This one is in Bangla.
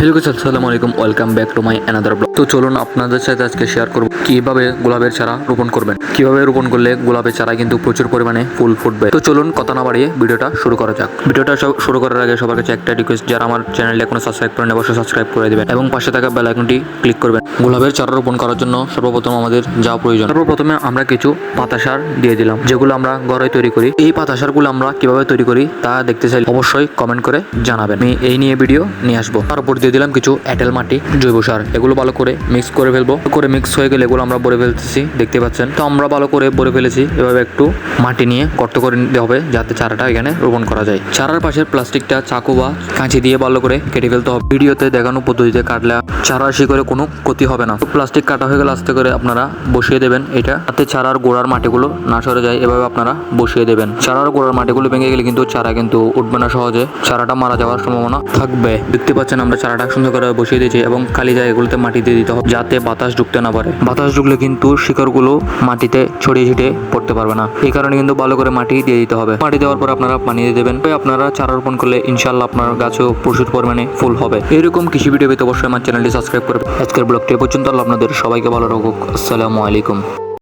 হ্যালো গাইস আসসালামু আলাইকুম welcome back to my another blog তো চলুন আপনাদের সাথে আজকে শেয়ার করব কীভাবে গোলাপের চারা রোপণ করবেন। কীভাবে রোপণ করলে গোলাপের চারা কিন্তু প্রচুর পরিমাণে ফুল ফুটবে। তো চলুন কথা না বাড়িয়ে ভিডিওটা শুরু করা যাক। ভিডিওটা শুরু করার আগে সবার কাছে একটা রিকোয়েস্ট যারা আমার চ্যানেলে এখনও সাবস্ক্রাইব করেন অবশ্যই সাবস্ক্রাইব করে দিবেন এবং পাশে থাকা বেল আইকনটি ক্লিক করবেন। গোলাপের চারা রোপণ করার জন্য সর্বপ্রথম আমাদের যা প্রয়োজন, সর্বপ্রথমে আমরা কিছু পাতা সার দিয়ে দিলাম, যেগুলো আমরা ঘরে তৈরি করি। এই পাতা সারগুলো আমরা কীভাবে তৈরি করি তা দেখতে চাই অবশ্যই কমেন্ট করে জানাবেন। আমি এই নিয়ে ভিডিও নিয়ে আসব। তার উপর দিয়ে দিলাম কিছু এঁটেল মাটি, জৈব সার। এগুলো ভালো করে মিক্স করে ফেলব। করে মিক্স হয়ে গেলে এগুলো আমরা ভরে ফেলতেছি, দেখতে পাচ্ছেন? তো আমরা ভালো করে ভরে ফেলেছি। এভাবে একটু মাটি নিয়ে গর্ত করে নিতে হবে, যাতে চারাটা এখানে রোপণ করা যায়। চারার পাশের প্লাস্টিকটা চাকু বা কাঁচি দিয়ে ভালো করে কেটে ফেলতে হবে। ভিডিওতে দেখানো পদ্ধতিতে কাটলে চারা শিকড়ে কোনো ক্ষতি হবে না। প্লাস্টিক কাটা হয়ে গেলে আস্তে করে আপনারা বসিয়ে দেবেন এটা, যাতে চারার গোড়ার মাটিগুলো না সরে যায়। এভাবে আপনারা বসিয়ে দেবেন। চারার গোড়ার মাটিগুলো ভেঙে গেলে কিন্তু চারা কিন্তু উঠবে না সহজে। চারাটা মারা যাওয়ার সম্ভাবনা থাকবে। দেখতে পাচ্ছেন আমরা চারাটা সুন্দর করে বসিয়ে দিয়েছি এবং খালি জায়গাগুলোতে মাটি দিয়ে দিতে হবে যাতে বাতাস ঢুকতে না পারে। বাতাস ঢুকলে কিন্তু শিকড়গুলো মাটিতে ছড়িয়ে ছিটিয়ে পড়তে পারবে না। এই কারণে কিন্তু ভালো করে মাটি দিয়ে দিতে হবে। মাটি দেওয়ার পর আপনারা পানি দিয়ে দেবেন। আপনারা চারা রোপণ করলে ইনশাল্লাহ আপনার গাছেও প্রচুর পরিমাণে ফুল হবে। এরকম কৃষি ভিডিও পেতে অবশ্যই আমার চ্যানেলটি সাবস্ক্রাইব করবেন। আজকের ব্লগটি পর্যন্ত। আপনাদের সবাইকে ভালো রাখুক। আসসালামু আলাইকুম।